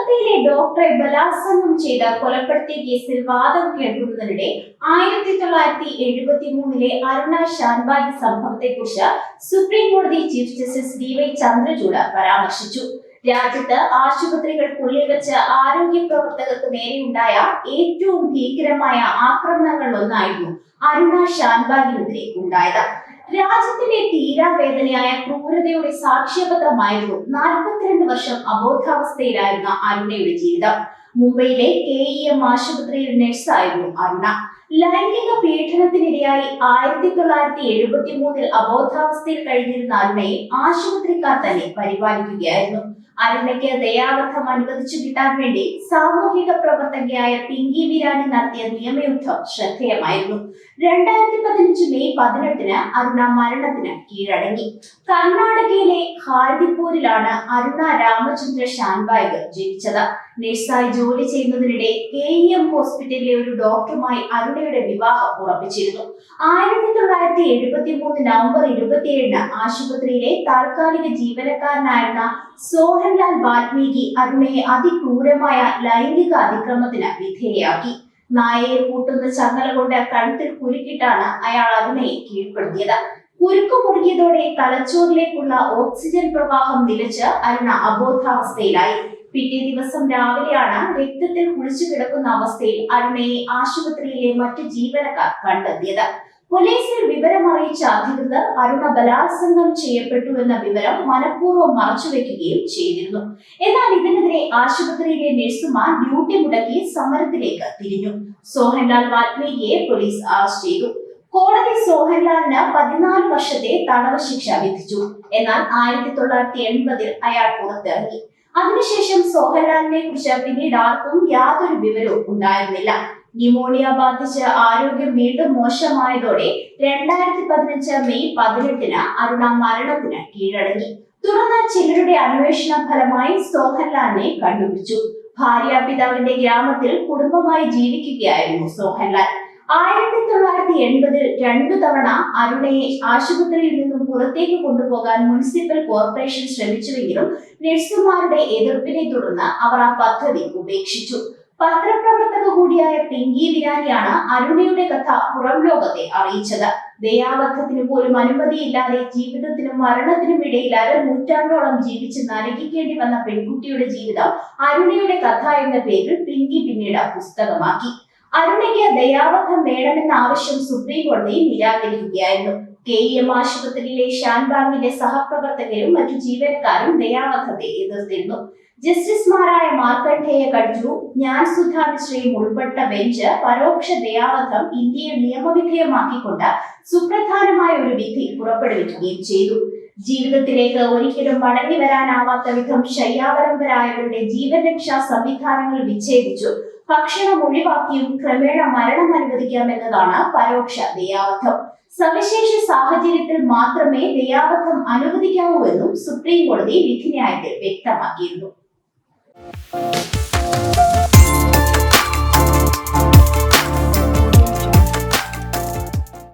കൊൽക്കത്തയിലെ ഡോക്ടറെ ബലാത്സംഗം ചെയ്ത് കൊലപ്പെടുത്തിയ കേസിൽ വാദം കേൾക്കുന്നതിനിടെ ആയിരത്തി തൊള്ളായിരത്തി എഴുപത്തി മൂന്നിലെ അരുണ ഷാൻബാഗ് സംഭവത്തെക്കുറിച്ച് സുപ്രീം കോടതി chief justice D Y Chandrachud പരാമർശിച്ചു. രാജ്യത്ത് ആശുപത്രികൾക്കുള്ളിൽ വെച്ച് ആരോഗ്യ പ്രവർത്തകർക്ക് നേരെയുണ്ടായ ഏറ്റവും ഭീകരമായ ആക്രമണങ്ങളിൽ ഒന്നായിരുന്നു അരുണ ഷാൻബാഗിനെതിരെ ഉണ്ടായത്. രാജ്യത്തിന്റെ തീരാവേദനയായ ക്രൂരതയുടെ സാക്ഷ്യപത്രമായിരുന്നു നാൽപ്പത്തിരണ്ട് വർഷം അബോധാവസ്ഥയിലായിരുന്ന അരുണയുടെ ജീവിതം. മുംബൈയിലെ കെ ഇ എം ആശുപത്രിയിൽ നഴ്സായിരുന്നു അരുണ. ലൈംഗിക പീഡനത്തിനിരയായി ആയിരത്തി തൊള്ളായിരത്തി എഴുപത്തി മൂന്നിൽ അബോധാവസ്ഥയിൽ കഴിഞ്ഞിരുന്ന അരുണയെ ആശുപത്രിക്കാർ തന്നെ പരിപാലിക്കുകയായിരുന്നു. അരുണയ്ക്ക് ദയാവധം അനുവദിച്ചു കിട്ടാൻ വേണ്ടി സാമൂഹിക പ്രവർത്തകയായ പിങ്കി ബിരാനി നടത്തിയ നിയമയുദ്ധം ശ്രദ്ധേയമായിരുന്നു. രണ്ടായിരത്തി പതിനഞ്ച് മെയ് പതിനെട്ടിന് അരുണ മരണത്തിന് കീഴടങ്ങി. കർണാടകയിലെ ഹാർദിപ്പൂരിലാണ് അരുണ രാമചന്ദ്ര ഷാൻബാഗ് ജനിച്ചത്. നഴ്സായി ജോലി ചെയ്യുന്നതിനിടെ കെ ഇ എം ഹോസ്പിറ്റലിലെ ഒരു ഡോക്ടറുമായി അരുണയുടെ വിവാഹം ഉറപ്പിച്ചിരുന്നു. ആയിരത്തി തൊള്ളായിരത്തി എഴുപത്തി മൂന്ന് നവംബർ ഇരുപത്തിയേഴിന് ആശുപത്രിയിലെ താൽക്കാലിക ജീവനക്കാരനായിരുന്ന സോഹൻലാൽ വാൽമീകി അരുണയെ അതിക്രൂരമായ ലൈംഗിക അതിക്രമത്തിന് വിധേയയാക്കി. നായയെ കൂട്ടുന്ന ചങ്ങല കൊണ്ട് കഴുത്തിൽ കുരുക്കിട്ടാണ് അയാൾ അരുണയെ കീഴ്പ്പെടുത്തിയത്. കുരുക്ക് മുറുകിയതോടെ തലച്ചോറിലേക്കുള്ള ഓക്സിജൻ പ്രവാഹം നിലച്ച് അരുണ അബോധാവസ്ഥയിലായി. പിറ്റേ ദിവസം രാവിലെയാണ് രക്തത്തിൽ കുളിച്ചു കിടക്കുന്ന അവസ്ഥയിൽ അരുണയെ ആശുപത്രിയിലെ മറ്റു ജീവനക്കാർ കണ്ടെത്തിയത്. പോലീസിൽ വിവരം അറിയിച്ച അധികൃതർ അരുണ ബലാത്സംഗം ചെയ്യപ്പെട്ടു എന്ന വിവരം മനഃപൂർവം മറച്ചുവെക്കുകയും ചെയ്തിരുന്നു. എന്നാൽ ഇതിനെതിരെ ആശുപത്രിയിലെ നഴ്സുമാർ ഡ്യൂട്ടി മുടക്കി സമരത്തിലേക്ക് തിരിഞ്ഞു. സോഹൻലാൽ വാൽമീകിയെ പോലീസ് അറസ്റ്റ് ചെയ്തു. കോടതി സോഹൻലാലിന് പതിനാല് വർഷത്തെ തടവ് ശിക്ഷ വിധിച്ചു. എന്നാൽ ആയിരത്തി തൊള്ളായിരത്തി എൺപതിൽ അയാൾ പുറത്തിറങ്ങി. അതിനുശേഷം സോഹൻലാലിനെ കുറിച്ച് പിന്നീട് ആർക്കും യാതൊരു വിവരവും ഉണ്ടായിരുന്നില്ല. ന്യൂമോണിയ ബാധിച്ച് ആരോഗ്യം വീണ്ടും മോശമായതോടെ രണ്ടായിരത്തി പതിനഞ്ച് മെയ് പതിനെട്ടിന് അരുണ മരണത്തിന് കീഴടങ്ങി. തുടർന്ന് ചിലരുടെ അന്വേഷണ ഫലമായി സോഹൻലാലിനെ കണ്ടുപിടിച്ചു. ഭാര്യ പിതാവിന്റെ ഗ്രാമത്തിൽ കുടുംബമായി ജീവിക്കുകയായിരുന്നു സോഹൻലാൽ. ആയിരത്തി തൊള്ളായിരത്തി എൺപതിൽ രണ്ടു തവണ അരുണയെ ആശുപത്രിയിൽ നിന്നും പുറത്തേക്ക് കൊണ്ടുപോകാൻ മുനിസിപ്പൽ കോർപ്പറേഷൻ ശ്രമിച്ചുവെങ്കിലും നഴ്സുമാരുടെ എതിർപ്പിനെ തുടർന്ന് അവർ ആ പദ്ധതി ഉപേക്ഷിച്ചു. പത്രപ്രവർത്തക കൂടിയായ പിങ്കി വിരാനിയാണ് അരുണയുടെ കഥ പുറം ലോകത്തെ അറിയിച്ചത്. ദയാവധത്തിന് പോലും അനുമതിയില്ലാതെ ജീവിതത്തിനും മരണത്തിനും ഇടയിൽ അര നൂറ്റാണ്ടോളം ജീവിച്ച് നരകിക്കേണ്ടി വന്ന പെൺകുട്ടിയുടെ ജീവിതം അരുണയുടെ കഥ എന്ന പേരിൽ പിങ്കി പിന്നീട് പുസ്തകമാക്കി. അരുണയ്ക്ക് ദയാവധം വേണമെന്ന ആവശ്യം സുപ്രീം കോടതി നിരാകരിക്കുകയായിരുന്നു. കെ ഇ എം ആശുപത്രിയിലെ ഷാൻബാഗിന്റെ സഹപ്രവർത്തകരും മറ്റു ജീവനക്കാരും ദയാവധത്തെ എതിർത്തിരുന്നു. ജസ്റ്റിസുമാരായ മാർക്കണ്ഠേയ കഡ്ജു ഞാൻ സുധാ മിശ്രയും ഉൾപ്പെട്ട ബെഞ്ച് പരോക്ഷ ദയാവധം ഇന്ത്യയെ നിയമവിധേയമാക്കിക്കൊണ്ട് സുപ്രധാനമായ ഒരു വിധി പുറപ്പെടുവിക്കുകയും ചെയ്തു. ജീവിതത്തിലേക്ക് ഒരിക്കലും മടങ്ങി വരാനാവാത്ത വിധം ശയ്യാപരമ്പരായവരുടെ ജീവരക്ഷാ സംവിധാനങ്ങൾ വിച്ഛേദിച്ചു. ഭക്ഷണം ഒഴിവാക്കിയും ക്രമേണ മരണം അനുവദിക്കാമെന്നതാണ് പരോക്ഷ ദയാവധം. സവിശേഷ സാഹചര്യത്തിൽ മാത്രമേ ദയാവധം അനുവദിക്കാവൂ എന്നും സുപ്രീം കോടതി വിധിന്യായത്തിൽ വ്യക്തമാക്കിയിരുന്നു.